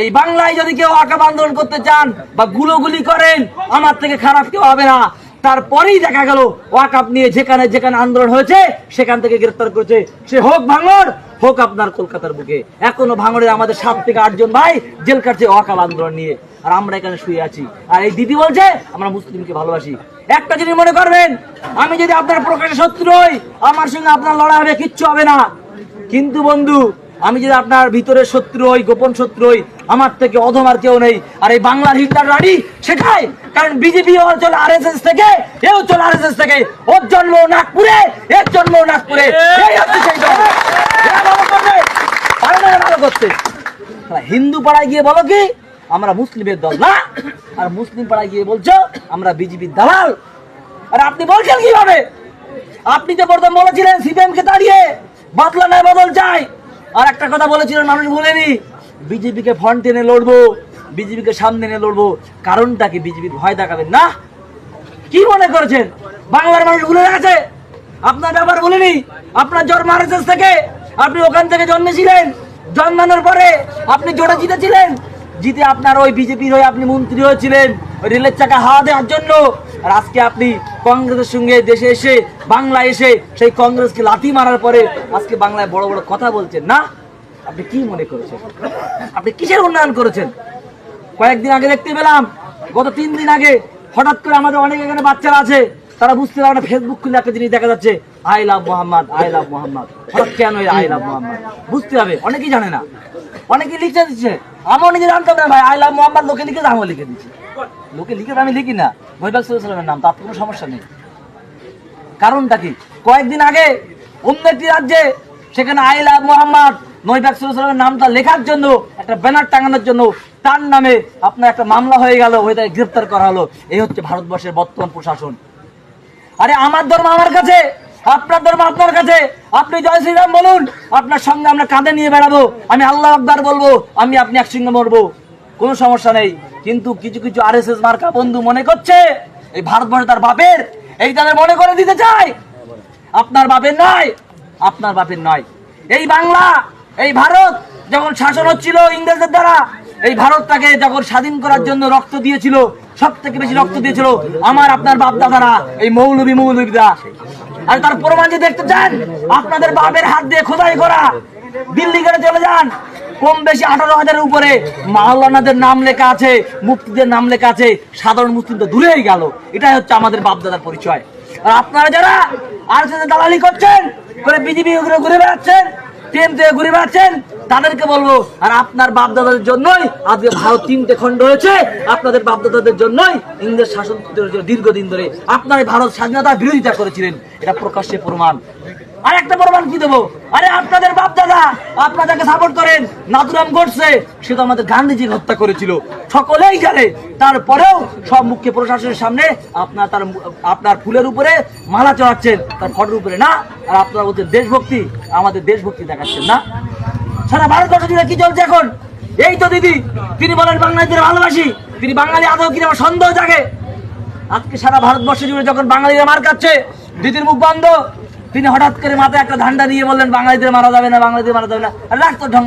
এই বাংলায় যদি কেউ আকাম আন্দোলন করতে চান বা গুলোগুলি করেন, আমার থেকে খারাপ কেউ হবে না। তারপরেই দেখা গেল ওয়াকাপ নিয়ে যেখানে যেখানে আন্দোলন হয়েছে, সেখান থেকে গ্রেফতার করেছে সে হোক ভাঙড়, হোক আপনার কলকাতার বুকে। এখনও ভাঙড়ে আমাদের সাত থেকে আটজন ভাই জেল কাটছে ওয়াকাপ আন্দোলন নিয়ে। আর আমরা এখানে শুয়ে আছি। আর এই দিদি বলছে, আমরা মুসলিমকে ভালোবাসি। একটা জিনিস মনে করবেন, আমি যদি আপনার প্রকাশে শত্রু হই, আমার সঙ্গে আপনার লড়াই হবে, কিচ্ছু হবে না। কিন্তু বন্ধু আমি যদি আপনার ভিতরে শত্রু হই, গোপন শত্রু হই, আমার থেকে অধম আর কেউ নেই। আর এই বাংলার হিটলার রাডি সেটাই। কারণ বিজেপি ও চলে এস থেকে, এও চলে এস থেকে। ওর জন্ম নাগপুরে, এর জন্ম নাগপুরে। ভালো করতে হিন্দু পাড়ায় গিয়ে বলো কি, আমরা মুসলিমের দল না। আর মুসলিম পাড়ায় গিয়ে বলছো, আমরা বিজেপির দালাল। আর আপনি বলছেন কীভাবে? আপনি তো প্রথম বলেছিলেন সিপিএম কে তাড়িয়ে বদলা নয় বদল চাই। আর একটা কথা বলেছিলেন মানুষ বলেনি বিজেপি কে ফ্রন্ট টেনে লড়বো বিজেপি কে সামনে এনে লড়বো, কারণটা কি বিজেপির ভয় দেখাবেন না! কি মনে করেছেন? বাংলার মানুষ ভুলে গেছে! আপনার ব্যাপার বলিনি আপনার জন্ম আরএসএস থেকে। আপনি ওখান থেকে জন্মেছিলেন, জন্মানোর পরে আপনি জোড়া জিতেছিলেন। জিতে আপনার ওই বিজেপির হয়ে আপনি মন্ত্রী হয়েছিলেন, রেলের চাকা হাওয়া দেওয়ার জন্য। আর আজকে আপনি কংগ্রেসের সঙ্গে দেশে এসে বাংলা এসে সেই কংগ্রেসকে লাথি মারার পরে আজকে বাংলায় বড় বড় কথা বলছেন, না? আপনি কি মনে করেছেন? আপনি কিসের উন্নয়ন করেছেন? কয়েকদিন আগে দেখতে পেলাম, গত তিন দিন আগে হঠাৎ করে আমাদের অনেক এখানে বাচ্চারা আছে, তারা বুঝতে পারে না ফেসবুক খুলে একটা জিনিস দেখা যাচ্ছে I love Muhammad I love Muhammad হঠাৎ কেন আই লাভ মোহাম্মদ বুঝতে হবে, অনেকেই জানে না। অনেকেই লিখে দিচ্ছে, আমিও নিজে জানতাম না ভাই আই লাভ মোহাম্মদ লোকে লিখে আমিও লিখে দিচ্ছি। লোকে লিখে আমি লিখি না। মহিবাগ সাল্লামের নাম, তার কোনো সমস্যা নেই। কারণটা কি? কয়েকদিন আগে অন্য একটি রাজ্যে সেখানে আই লাভ মোহাম্মদ নৈবাক সাল্লামের নামটা লেখার জন্য, একটা ব্যানার টাঙানোর জন্য তার নামে আপনার একটা মামলা হয়ে গেল ওই তাকে গ্রেপ্তার করা হলো। এই হচ্ছে ভারতবর্ষের বর্তমান প্রশাসন। আরে আমার ধর্ম আমার কাছে, আপনার ধর্ম আপনার কাছে। আপনি জয় শ্রীরাম বলুন, আপনার সঙ্গে আমরা কাঁধে নিয়ে বেড়াবো। আমি আল্লাহ আকবার বলব, আমি আপনি একসঙ্গে মরবো। কোনো সমস্যা নেই। কিন্তু কিছু কিছু আর এস এস মার্কা বন্ধু মনে করছে, এই ভারতবর্ষ তার বাপের, এই তাদের মনে করে দিতে চায়। আপনার বাপের নয়, আপনার বাপের নয়। এই বাংলা, এই ভারত যখন শাসন হচ্ছিল ইংরেজদের দ্বারা, এই ভারতটাকে যখন স্বাধীন করার জন্য রক্ত দিয়েছিল সব থেকে বেশি রক্ত দিয়েছিল আমার আপনার বাপ দাদারা এই মৌলবী মৌলবীরা আর তার প্রমাণ যে দেখতে চান, আপনাদের বাপের হাত দিয়ে খোদাই করা। দিল্লি করে চলে যান। কম বেশি আঠারো হাজারের উপরে মাওলানাদের নাম লেখা আছে মুক্তিদের নাম লেখা আছে, সাধারণ মুসলিম তো দূরেই গেল। এটাই হচ্ছে আমাদের বাপদাদার পরিচয়। আর আপনারা যারা আর দালালি করছেন, করে বিজেপি ঘুরে বেড়াচ্ছেন ট্রেন থেকে ঘুরে বেড়াচ্ছেন, তাদেরকে বলব, আর আপনার বাপদাদাদের জন্যই আজকে ভারত তিনটে খণ্ড হয়েছে, আপনাদের বাপদাদাদের জন্যই ইংরেজ শাসন দীর্ঘদিন ধরে আপনারা ভারত স্বাধীনতার বিরোধিতা করেছিলেন, এটা প্রকাশ্যে প্রমাণ। আর একটা প্রমাণ কি দেবো? আরে আপনাদের বাপ দাদা আপনাদেরকে সাপোর্ট করেন। নাথুরাম গডসে সে তো আমাদের গান্ধীজি হত্যা করেছিল। সকলেই জানে, তারপরেও সব মুখ্য প্রশাসনের সামনে আপনার তার আপনার ফুলের উপরে মালা চড়াচ্ছেন। তার ফটোর উপরে না, আর আপনার বলছেন দেশভক্তি, আমাদের দেশভক্তি দেখাচ্ছেন না। সারা ভারতবর্ষ জুড়ে কি চলছে এখন? এই তো দিদি, তিনি বলেন বাঙালিদের ভালোবাসি, তিনি বাঙালি আদৌ কিনা আমার সন্দেহ জাগে। আজকে সারা ভারতবর্ষ জুড়ে যখন বাঙালিরা মার কাচ্ছে দিদির মুখ বন্ধ। তিনি হঠাৎ করে মাথায় একটা ধান্ডা নিয়ে বললেন, বাঙালিদের মারা যাবে না, বাঙালিদের মারা যাবে না। আর রাখ তোর ঢং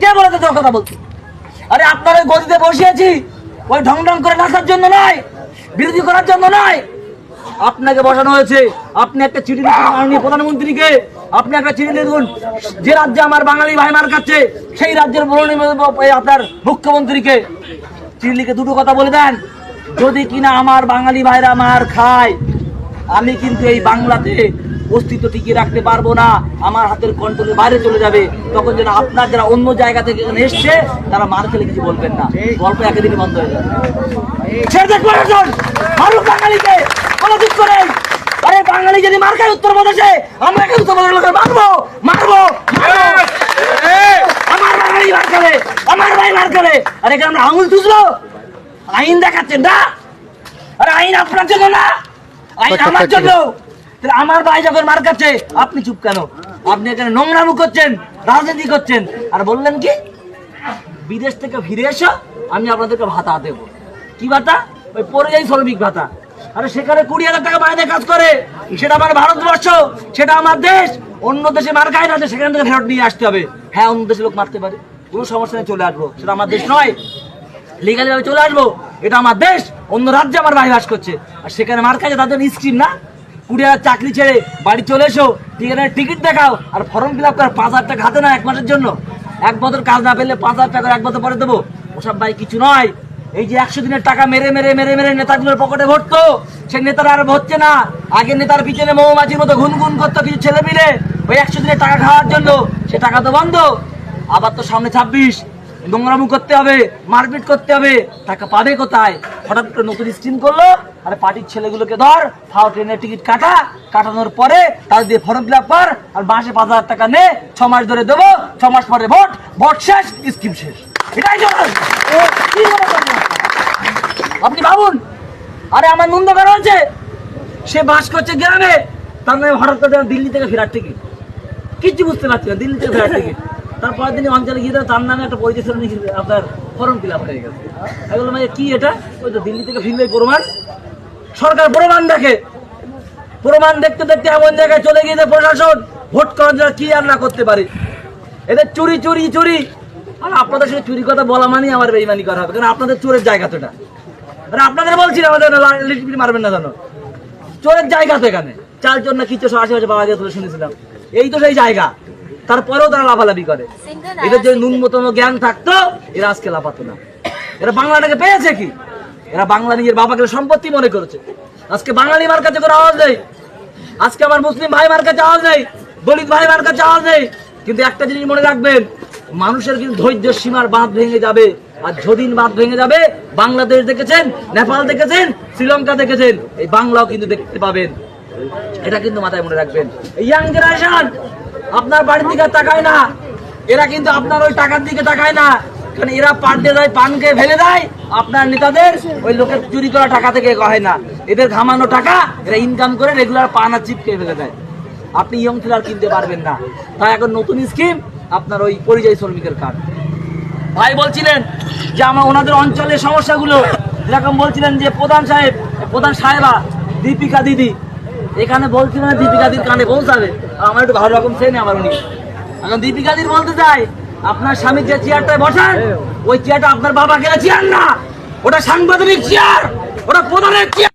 কে বলেছে তোর কথা বলছি আরে আপনার ওই গদিতে বসিয়েছি। ওই ঢং ঢং করে নাচার জন্য নয়, বিরোধী করার জন্য নয়। আপনাকে বসানো হয়েছে। আপনি একটা চিঠি লিখুন মাননীয় প্রধানমন্ত্রীকে। আপনি একটা চিঠি লিখুন। যে রাজ্যে আমার বাঙালি ভাই মার কাছে, সেই রাজ্যের আপনার মুখ্যমন্ত্রীকে। চিঠি লিখে দুটো কথা বলে দেন। যদি কিনা আমার বাঙালি ভাইরা মার খায় আমি কিন্তু এই বাংলাতে অস্তিত্ব টিকিয়ে রাখতে পারব না। আমার হাতের কন্ট্রোলের বাইরে চলে যাবে। তখন যেন আপনার যারা অন্য জায়গা থেকে এখানে এসছে, তারা মার খেলে কিছু বলবেন না। গল্প একেদিনই বন্ধ হয়ে যাবে। আরে বাঙালি যদি মার খায় উত্তরপ্রদেশে আমরা কি উত্তরপ্রদেশের লোকের মারবো। মারবো। আমার বাঙালি মার খেলে। আমার ভাই মার আরে এখানে আমরা আঙুল তুজলো আইন দেখাচ্ছেন না। আরে আইন আপনার জন্য না। আমার জন্য! আমার ভাই যখন মার কাছে আপনি চুপ কেন? আপনি এখানে নোংরামু করছেন রাজনীতি করছেন। আর বললেন কি বিদেশ থেকে ফিরে এসো আমি আপনাদেরকে ভাতা দেব। কি ভাতা? ওই পরিযায়ী শ্রমিক ভাতা। আরে সেখানে কুড়ি হাজার টাকা বাইরে কাজ করে। সেটা আমার ভারতবর্ষ সেটা আমার দেশ। অন্য দেশে মার খায় না সেখান থেকে ফেরত নিয়ে আসতে হবে। হ্যাঁ অন্য দেশে লোক মারতে পারে। কোনো সমস্যা নেই চলে আসব। সেটা আমার দেশ নয়। লিগালি ভাবে চলে আসব। এটা আমার দেশ। অন্য রাজ্যে আমার ভাই বাস করছে। আর সেখানে মার খাইছে তাদের স্কিম না? কুড়ি হাজার চাকরি ছেড়ে বাড়ি চলে এসো। টিকিটের টিকিট দেখাও। আর ফর্ম ফিল আপ কর, পাঁচ হাজার টাকা হাতে না এক মাসের জন্য। এক বছর কাজ না পেলে পাঁচ হাজার টাকা এক বছর পরে দেবো। ওসব ভাই কিছু নয়। এই যে একশো দিনের টাকা মেরে মেরে মেরে মেরে নেতাগুলোর পকেটে ভরতো সে নেতারা আর হচ্ছে না। আগে নেতার পিছনে মৌমাছির মতো গুনগুন করতো কিছু ছেলে মিলে। ওই একশো দিনের টাকা খাওয়ার জন্য। সে টাকা তো বন্ধ। আবার তো সামনে ছাব্বিশ। নোংরামু করতে হবে, মারপিট করতে হবে। টাকা পাবে কোথায়? হঠাৎ করে নতুন স্কিম করল, আর পার্টির ছেলেগুলোকে ধর, ফাও ট্রেনের টিকিট কাটা, কাটানোর পরে তাদের দিয়ে ফর্ম ফিল কর, আর মাসে পাঁচ হাজার টাকা নে, ছ মাস ধরে দেবো, ছ মাস পরে ভোট ভোট শেষ স্কিম শেষ। এটাই মনে? আপনি ভাবুন, আরে আমার নন্দ কেন হচ্ছে, সে বাস করছে গ্রামে, তার নামে হঠাৎ করে দিল্লি থেকে ফেরার টিকিট কিচ্ছু বুঝতে পারছি না, দিল্লি থেকে ফেরার টিকিট তারপর দিন অঞ্চলে গিয়ে তার নামে একটা পরিচয় আপনার ফর্ম ফিল আপ হয়ে গেছে। আমি বললাম কি এটা? ওই তো দিল্লি থেকে ফিরবে প্রমাণ? সরকার প্রমাণ দেখে। প্রমাণ দেখতে দেখতে এমন জায়গায় চলে গিয়েছে প্রশাসন। ভোট করার জন্য কি আর না করতে পারে? এদের চুরি চুরি চুরি। আর আপনাদের সাথে চুরি কথা বলা মানেই আমার বেইমানি করা হবে, কারণ আপনাদের চোরের জায়গা তো এটা। আপনাদের বলছি না, আমাদের মারবেন না জানো চোরের জায়গা তো এখানে। চোর না কিছু আশেপাশে পাওয়া গেছে শুনেছিলাম। এই তো সেই জায়গা। তারপরেও তারা লাফালাফি করে। এদের যদি ন্যূনতম জ্ঞান থাকতো এরা আজকে লাফাতো না। এরা বাংলাটাকে পেয়েছে কি? এরা বাংলা নিজের বাবাকে সম্পত্তি মনে করেছে। আজকে বাঙালি মার কাছে করে আওয়াজ নেই। আজকে আমার মুসলিম ভাই মার কাছে আওয়াজ নেই। দলিত ভাই মার কাছে আওয়াজ নেই। কিন্তু একটা জিনিস মনে রাখবেন মানুষের কিন্তু ধৈর্য সীমার বাঁধ ভেঙে যাবে। আর যদিন বাঁধ ভেঙে যাবে বাংলাদেশ দেখেছেন নেপাল দেখেছেন শ্রীলঙ্কা দেখেছেন এই বাংলাও কিন্তু দেখতে পাবেন। এটা কিন্তু মাথায় মনে রাখবেন। ইয়াং জেনারেশন আপনার বাড়ির দিকে তাকায় না। এরা কিন্তু আপনার ওই টাকার দিকে তাকায় না। কারণ এরা পান দিয়ে দেয় পানকে ফেলে দেয়। আপনার নেতাদের ওই লোকের চুরি করা টাকা থেকে হয় না। এদের ঘামানো টাকা এরা ইনকাম করে রেগুলার পান আর চিপ খেয়ে ফেলে দেয়। আপনি ইয়ং ফিলার কিনতে পারবেন না। তাই এখন নতুন স্কিম আপনার ওই পরিযায়ী শ্রমিকের কার্ড। ভাই বলছিলেন যে আমার ওনাদের অঞ্চলের সমস্যাগুলো। যেরকম বলছিলেন যে প্রধান সাহেব, প্রধান সাহেবা, দীপিকা দিদি এখানে বলছি মানে দীপিকাদির কানে পৌঁছাবে। আমার একটু ভালো রকম চেনে আমার উনি। এখন দীপিকাদির বলতে চাই, আপনার স্বামীর যে চেয়ারটায় বসান, ওই চেয়ারটা আপনার বাবাকে চেয়ার না, ওটা সাংবাদিক চেয়ার ওটা প্রধানের চেয়ার